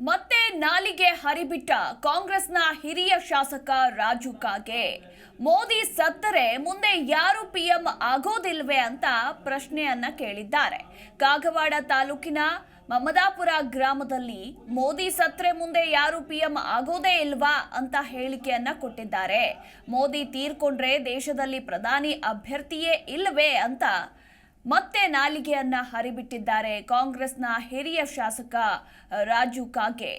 ಮತ್ತೆ ನಾಲಿಗೆ ಹರಿಬಿಟ್ಟ ಕಾಂಗ್ರೆಸ್ನ ಹಿರಿಯ ಶಾಸಕ ರಾಜು ಕಾಗೆ. ಮೋದಿ ಸತ್ತರೆ ಮುಂದೆ ಯಾರು ಪಿಎಂ ಆಗೋದಿಲ್ವೇ ಅಂತ ಪ್ರಶ್ನೆಯನ್ನ ಕೇಳಿದ್ದಾರೆ. ಕಾಗವಾಡ ತಾಲೂಕಿನ ಮಮದಾಪುರ ಗ್ರಾಮದಲ್ಲಿ ಮೋದಿ ಸತ್ರೆ ಮುಂದೆ ಯಾರು ಪಿಎಂ ಆಗೋದೇ ಇಲ್ವಾ ಅಂತ ಹೇಳಿಕೆಯನ್ನ ಕೊಟ್ಟಿದ್ದಾರೆ. ಮೋದಿ ತೀರ್ಕೊಂಡ್ರೆ ದೇಶದಲ್ಲಿ ಪ್ರಧಾನಿ ಅಭ್ಯರ್ಥಿಯೇ ಇಲ್ಲವೇ ಅಂತ ಮತ್ತೆ ನಾಲಿಗೆಯನ್ನ ಹರಿಬಿಟ್ಟಿದ್ದಾರೆ ಕಾಂಗ್ರೆಸ್ನ ಹಿರಿಯ ಶಾಸಕ ರಾಜು ಕಾಗೆ.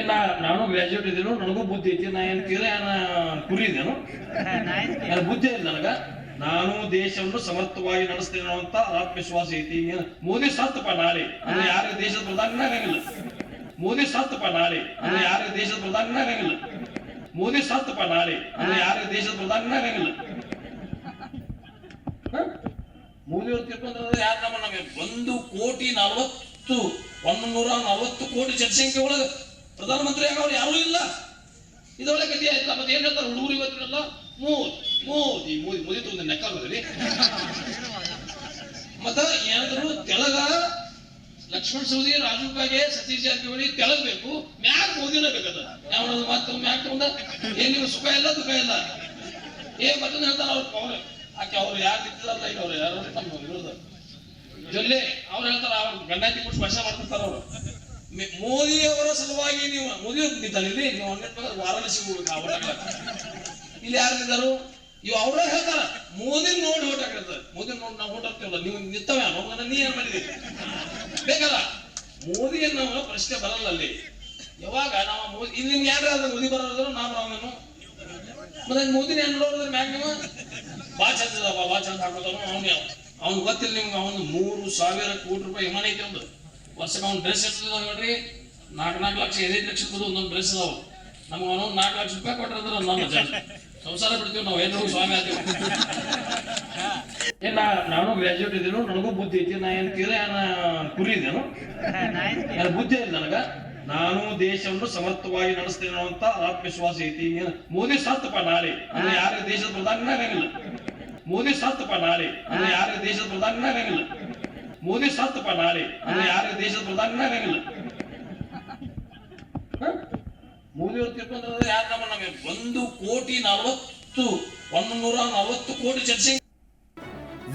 ಏನ ನಾನು ಗ್ರಾಜುಯೇಟ್ ಇದ್ದೇನು ನನಗೂ ಬುದ್ಧಿ ಐತಿ ನಾ ಏನ್ ತೀರ ಏನ ಕುರಿ ಇದ್ದೇನು ನನಗೆ ಬುದ್ಧಿ ಐತಿ ನನಗ. ನಾನು ದೇಶವನ್ನು ಸಮರ್ಥವಾಗಿ ನಡೆಸ್ತೇನೆ ಅಂತ ಆತ್ಮವಿಶ್ವಾಸ ಐತಿ. ಮೋದಿ ಸತ್ತಪ್ಪ ನಾಳೆ. ಅಂದ್ರೆ ಯಾರಿಗೆ ದೇಶದ ಪ್ರಧಾನಿ ಆಗಂಗಿಲ್ಲ ಮೋದಿ ಸತ್ತಪ್ಪ ನಾಳೆ. ಅಂದ್ರೆ ಯಾರಿಗೆ ದೇಶದ ಪ್ರಧಾನಿ ಆಗಂಗಿಲ್ಲ ಮೋದಿ ಸತ್ತಪ್ಪ ನಾಳೆ ಅಂದ್ರೆ ಯಾರ ದೇಶದ ಪ್ರಧಾನಿ ಆಗಂಗಿಲ್ಲ. ಮೋದಿ ಅವ್ರು ತಿಳ್ಕೊಂಡ್ರೆ ಯಾರು ನಮ್ಮ ನಮಗೆ? ಒಂದು ಕೋಟಿ ನಲವತ್ತು ಒಂದು ನೂರ ನಲವತ್ತು ಕೋಟಿ ಜನಸಂಖ್ಯೆ ಒಳಗೆ ಪ್ರಧಾನಮಂತ್ರಿ ಆಗೋರು ಯಾರೂ ಇಲ್ಲ. ಇದೊಳಗೆ ಗತಿ ಆಯ್ತಲ್ಲ ಮತ್ತೆ ಏನ್ ಹೇಳ್ತಾರೆ ಹುಡುಗರು ಇವತ್ತಿನಲ್ಲ? ಮೋದಿ ಮೋದಿ ಮೋದಿ ಮೋದಿ ತುಂಬ ನೆಕ್ಕ ಮತ್ತ ಏನಾದ್ರು ತೆಳಗ ಲಕ್ಷ್ಮಣ್ ಸೌದಿ ರಾಜು ಕಾಗೆ ಸತೀಶ್ ಜಾರಕಿಹೊಳಿ ತೆಳಗ್ಬೇಕು ಮ್ಯಾಗ ಮೋದಿನ ಬೇಕದ. ಯಾವ ಮತ್ತೆ ಮ್ಯಾಗ ತಗೊಂಡ? ಏನ್ ನಿಮ್ಗೆ ಸುಖ ಇಲ್ಲ, ದುಃಖ ಇಲ್ಲ? ಏ ಮತ್ತೆ ಹೇಳ್ತಾರ ಅವ್ರ ಪವರ್ ಆಕೆ ಅವ್ರು ಯಾರು ಇದ್ದಾರಲ್ಲ ಈಗ ಅವ್ರು ಯಾರು ತಮ್ಮ ವಿರೋಧ. ಜೊಲ್ಲೆ ಅವ್ರು ಹೇಳ್ತಾರ, ಅವ್ರ ಗಂಡಾತಿ ಕೊಟ್ಟು ಭಾಷಣ ಮಾಡ್ತಿರ್ತಾರ ಅವರು. ಮೋದಿ ಅವರ ಸಲುವಾಗಿ ನೀವು, ಮೋದಿ ನಿಂತಾನೆ ಇಲ್ಲಿ, ನೀವು ಹಂಗೆ ವಾರಾಣಸಿ ಹೋಗ್ಬೇಕು ಅವರ ಇಲ್ಲಿ ಯಾರು ಇದ್ದಾರು? ಇವ್ ಅವ್ರ ಹೇಳ್ತಾರ ಮೋದಿ ನೋಡಿ ಓಟ್ ಹಾಕಿರ್ತಾರೆ ಮೋದಿ ನೋಡಿ ನಾವು ಓಟ್ ಹಾಕ್ತೇವಲ್ಲ ನೀವು ನಿಂತವ್ಯಾನ ನೀ ಏನ್ ಮಾಡಿದಿ? ಬೇಕಲ್ಲ ಮೋದಿಯನ್ನು ಅನ್ನೋ ಪ್ರಶ್ನೆ ಬರಲ್ಲ ಅಲ್ಲಿ ಯಾವಾಗ ನಾವು ಮೋದಿ ಇಲ್ಲಿ ನಿಮ್ಗೆ ಯಾರು ಮೋದಿ ಬರೋದ್ರು ನಾವು ಅವನನ್ನು. ಮತ್ತೆ ಮೋದಿನ ಏನ್ ನೋಡಿದ್ರೆ ಮ್ಯಾಗ ಬಾ ಚಂದ ಬಾ ಚಂದ ಹಾಕೋದನು ಅವ್ನು ಅವ್ನು ಗೊತ್ತಿಲ್ಲ ನಿಮ್ಗೆ, ಅವನು ಮೂರು ಸಾವಿರ ಕೋಟಿ ರೂಪಾಯಿ ವಿಮಾನ ಐತಿ ಒಂದು. ವರ್ಷಕ್ಕೆ ಅವ್ನು ಡ್ರೆಸ್ ಇರ್ತದ ನೋಡ್ರಿ. ನಾಲ್ಕು ನಾಲ್ಕು ಲಕ್ಷ, ಐದೈದು ಲಕ್ಷ ಕೊಡು, ಒಂದೊಂದು ಡ್ರೆಸ್ ಅದಾವ ನಮ್ಗೆ ಅವನು ನಾಲ್ಕು ಲಕ್ಷ ರೂಪಾಯಿ ಕೊಟ್ಟಿದ್ರೆ ನಮ್ಮ ಸಂಸಾರ ಬಿಡ್ತೀವಿ ನಾವು ಎಲ್ಲರೂ ಸ್ವಾಮಿ ಆತೀವಿ ಏ ನಾ ನಾನು ಗ್ರಾಜುಯೇಟ್ ಇದ್ದೇನು ನನಗೂ ಬುದ್ಧಿ ಐತಿ ನಾ ಏನ್ ತೀರ ನಾನು ಕುರಿ ನನಗೆ ಬುದ್ಧಿ ಐತಿ ನನಗ. ನಾನು ದೇಶವನ್ನು ಸಮರ್ಥವಾಗಿ ನಡೆಸ್ತೇನೆ ಅಂತ ಆತ್ಮವಿಶ್ವಾಸ ಐತಿ. ಏನ್ ಮೋದಿ ಸತ್ತಪ್ಪ ನಾಳೆ. ಅಂದ್ರೆ ಯಾರಿಗೆ ದೇಶದ ಪ್ರಧಾನ ಆಗಂಗಿಲ್ಲ. ಮೋದಿ ಸತ್ತಪ್ಪ ನಾಳೆ. ಅಂದ್ರೆ ಯಾರಿಗೆ ದೇಶದ ಪ್ರಧಾನ ಆಗಂಗಿಲ್ಲ. ಮೋದಿ ಸತ್ತಪ್ಪ ನಾಳೆ. ಅಂದ್ರೆ ಯಾರಿಗೆ ದೇಶದ ಪ್ರಧಾನ ಆಗಂಗಿಲ್ಲ? ಮೋದಿ ಅವ್ರು ತಿಳ್ಕೊಂಡ್ರೆ ಯಾರು ನಮ್ಮ ನಮಗೆ ಒಂದು ಕೋಟಿ ನಲವತ್ತು ಒಂದು ನೂರ ನಲವತ್ತು ಕೋಟಿ ಜನಸಂಖ್ಯೆ